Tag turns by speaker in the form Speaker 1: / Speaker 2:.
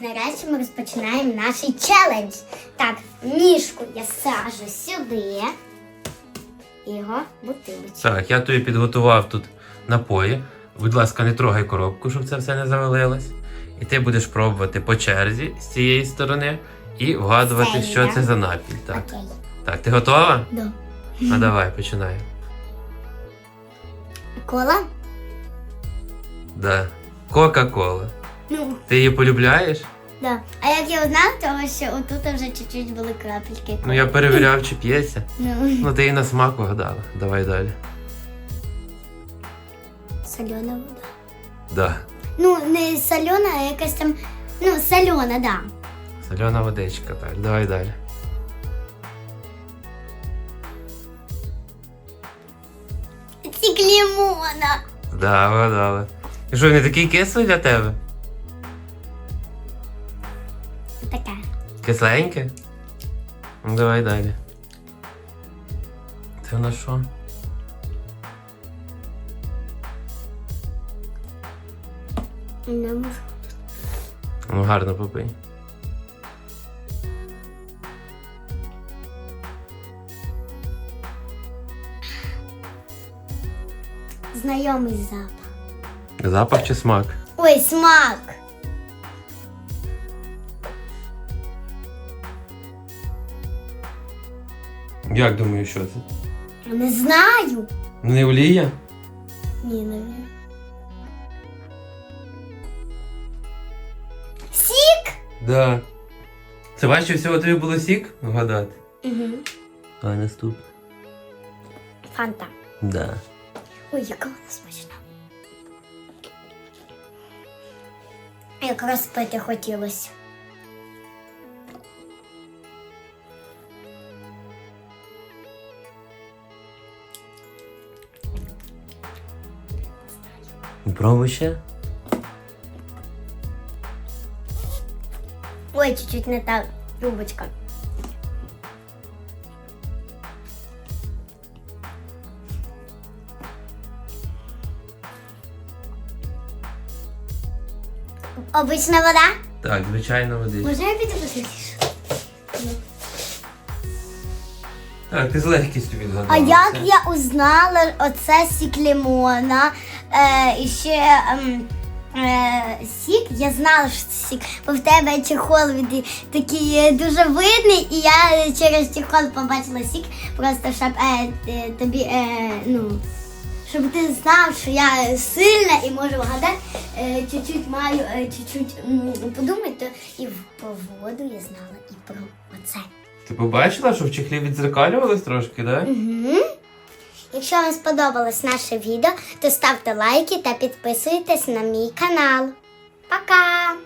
Speaker 1: нарешті ми розпочинаємо наш челендж. Так, мішку я сажу сюди. І його бутилочку.
Speaker 2: Так, я тобі підготував тут напої. Будь ласка, не трогай коробку, щоб це все не завалилось. І ти будеш пробувати по черзі з цієї сторони і вгадувати,
Speaker 1: Це
Speaker 2: що
Speaker 1: я?
Speaker 2: це за напій. Так,
Speaker 1: Окей.
Speaker 2: так ти готова?
Speaker 1: Да.
Speaker 2: Ну давай, починай.
Speaker 1: Кола?
Speaker 2: Да. Кока-кола.
Speaker 1: Ну,
Speaker 2: Ти її полюбляєш?
Speaker 1: да. А як я узнала, тому що отут вже чуть-чуть були крапельки.
Speaker 2: Ну я перевіряв, чи п'ється.
Speaker 1: Ну,
Speaker 2: Ну ти її на смак угадала. Давай далі.
Speaker 1: солена вода.
Speaker 2: Да.
Speaker 1: Ну, не солена, а якась там. Ну, солена, да.
Speaker 2: Сольона водичка, так. Давай далі.
Speaker 1: Тік лимона.
Speaker 2: Да, вгадала. І що, не такий кислий для тебе?
Speaker 1: Така.
Speaker 2: Кисленьке? Ну давай далі. Це на що?
Speaker 1: Не можу.
Speaker 2: Ну гарно попий.
Speaker 1: Знайомий запах.
Speaker 2: Запах чи смак?
Speaker 1: Ой, смак.
Speaker 2: Як думаєш, що це?
Speaker 1: Не знаю.
Speaker 2: Не олія?
Speaker 1: Ні, не знаю. Сік?
Speaker 2: Да. Це важче всього тобі було сік вгадати?
Speaker 1: Угу.
Speaker 2: А наступне.
Speaker 1: Фанта.
Speaker 2: Да.
Speaker 1: Ой, яка вона смачна. Якраз пити хотілося.
Speaker 2: Пробуй ще.
Speaker 1: Ой, чуть-чуть не та трубочка. Обична вода?
Speaker 2: Так, звичайно, водичка.
Speaker 1: Можна я піду посидіш?
Speaker 2: Так, ти з легкістю відгадала.
Speaker 1: А як я узнала оце сік лимона, е, ще ем, е, сік, я знала, що це сік, бо в тебе чехол від, такий е, дуже видний, і я через чехол побачила сік, просто щоб е, е, тобі, е, ну, щоб ти знав, що я сильна і можу вгадати, е, чуть-чуть маю, е, чуть-чуть подумати, то і в- по воду я знала і про оце.
Speaker 2: Ти побачила, що в чехлі відзеркалювалось трошки, так? Да?
Speaker 1: Угу. Якщо вам сподобалось наше відео, то ставте лайки та підписуйтесь на мій канал. Пока!